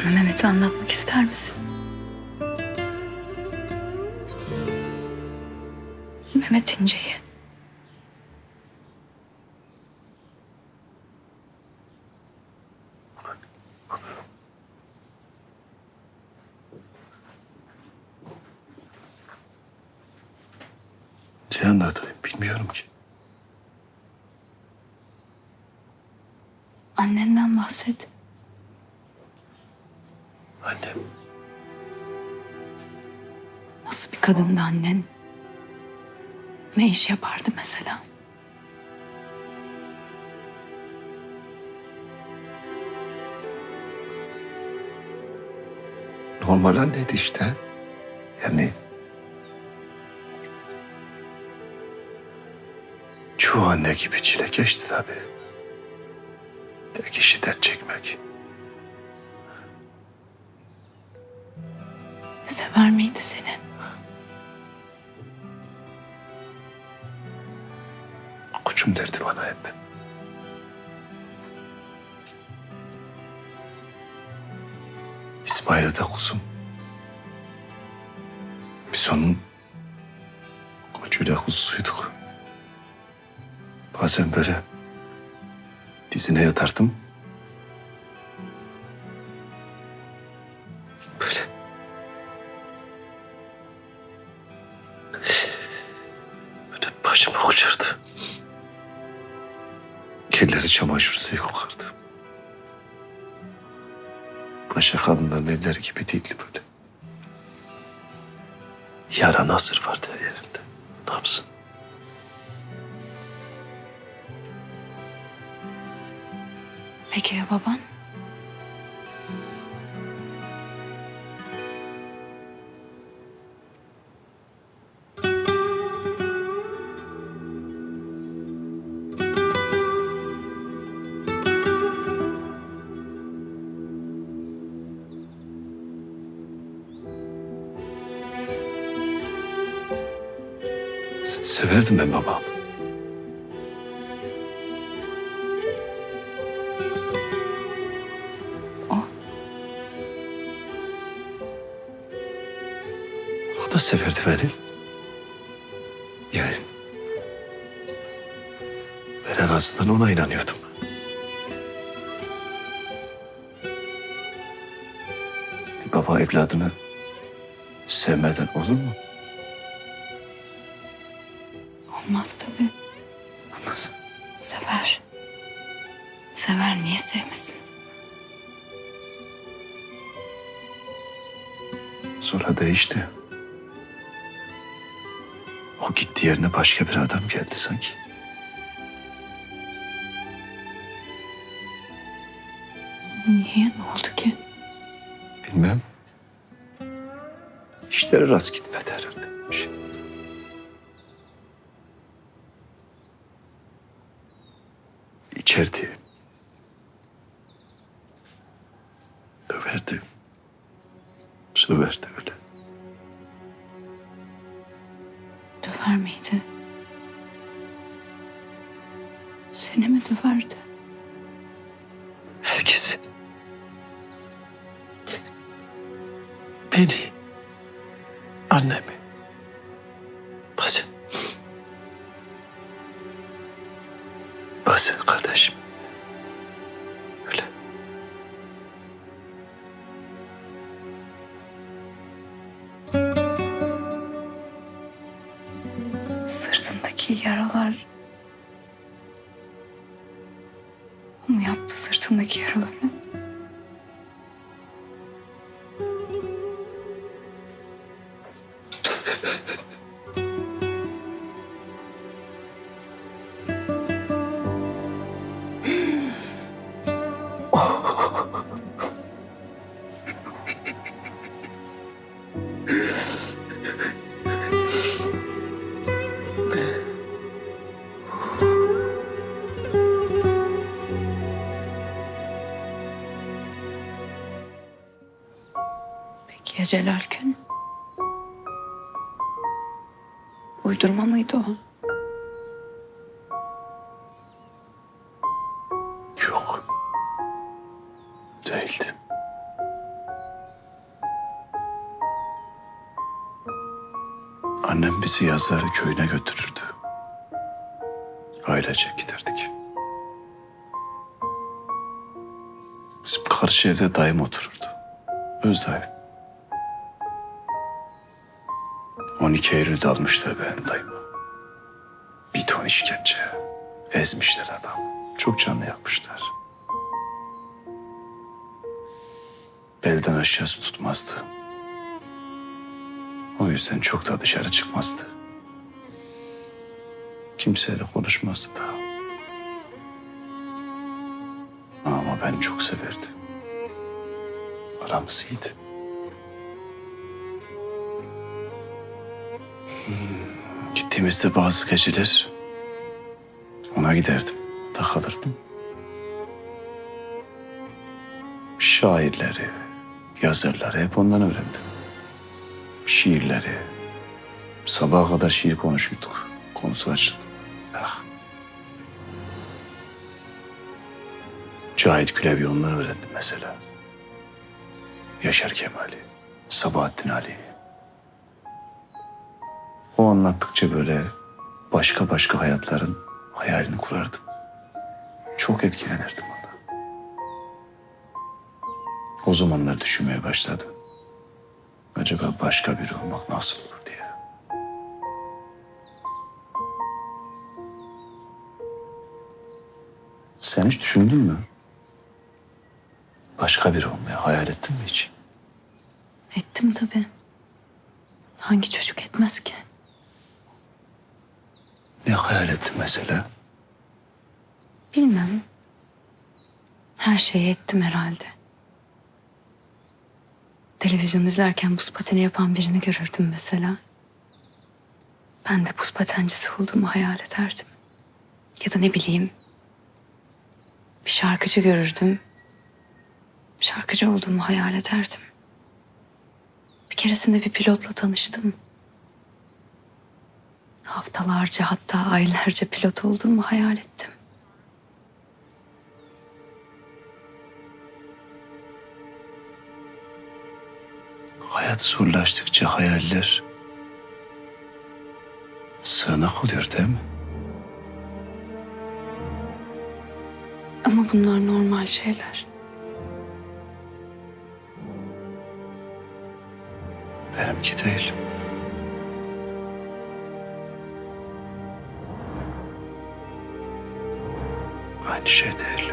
Bana Mehmet'i anlatmak ister misin? Mehmet İnce'yi. Ne anlatayım bilmiyorum ki. Annenden bahset. Annem Nasıl bir kadındı annen? Ne iş yapardı mesela? normal anneydi işte. Yani çoğu anne gibi çile geçti tabii. Tek işi dert çekmek. Sever miydi seni? Koçum derdi bana hep. İsmail'e de kuzum. Biz onun koçuyla kuzusuyduk. Bazen böyle dizine yatardım. Başımı okşardı. Kirleri çamaşır suyu kokardı. Başka kadınların evleri gibi değildi böyle. Yara nasır vardı her yerinde. Ne yapsın? Peki ya baban? Severdim ben babamı. O O da severdi beni. Yani ben en azından ona inanıyordum. Bir baba evladını sevmeden olur mu? Olmaz tabii. Olmaz. Sever. Sever niye sevmesin? Sonra değişti. O gitti yerine başka bir adam geldi sanki. Niye? Ne oldu ki? Bilmem. İşleri rast gitmedi herhalde. Bir şey. İçerdi. Döverdi. Söverdi öyle. Döver miydi? Seni mi döverdi? Herkesi. Beni. Annemi. Sırtındaki yaralar... O mu yaptı sırtındaki yaraları? Geceler gün. Uydurma mıydı o? Yok. Değildim. Annem bizi yazları köyüne götürürdü. Ailece giderdik. Bizim karşı evde dayım otururdu. Öz dayım. 12 Eylül'de almışlar benim dayımı. Bir ton işkence. Ezmişler adam. Çok canlı yakmışlar. Belden aşağısı tutmazdı. O yüzden çok da dışarı çıkmazdı. Kimseyle konuşmazdı da. Ama ben çok severdi. Aramız iyiydi. Gittiğimizde bazı geceler ona giderdim. Da kalırdım. Şairleri, yazarları hep ondan öğrendim. Şiirleri. Sabaha kadar şiir konuşuyorduk. Konusu açıldı. Ah. Cahit Külevi ondan öğrendim mesela. Yaşar Kemal'i, Sabahattin Ali. O anlattıkça böyle başka başka hayatların hayalini kurardım. Çok etkilenirdim ondan. O zamanlar düşünmeye başladım. Acaba başka biri olmak nasıl olur diye. Sen hiç düşündün mü? Başka biri olmayı hayal ettin mi hiç? Ettim tabii. Hangi çocuk etmez ki? Ne hayal ettin mesela? Bilmem. Her şeyi ettim herhalde. Televizyon izlerken buz pateni yapan birini görürdüm mesela. Ben de buz patencisi olduğumu hayal ederdim. Ya da ne bileyim. Bir şarkıcı görürdüm. Şarkıcı olduğumu hayal ederdim. Bir keresinde bir pilotla tanıştım. Haftalarca hatta aylarca pilot olduğumu hayal ettim. Hayat zorlaştıkça hayaller sığınak oluyor değil mi? Ama bunlar normal şeyler. Benimki değil. Şey değil.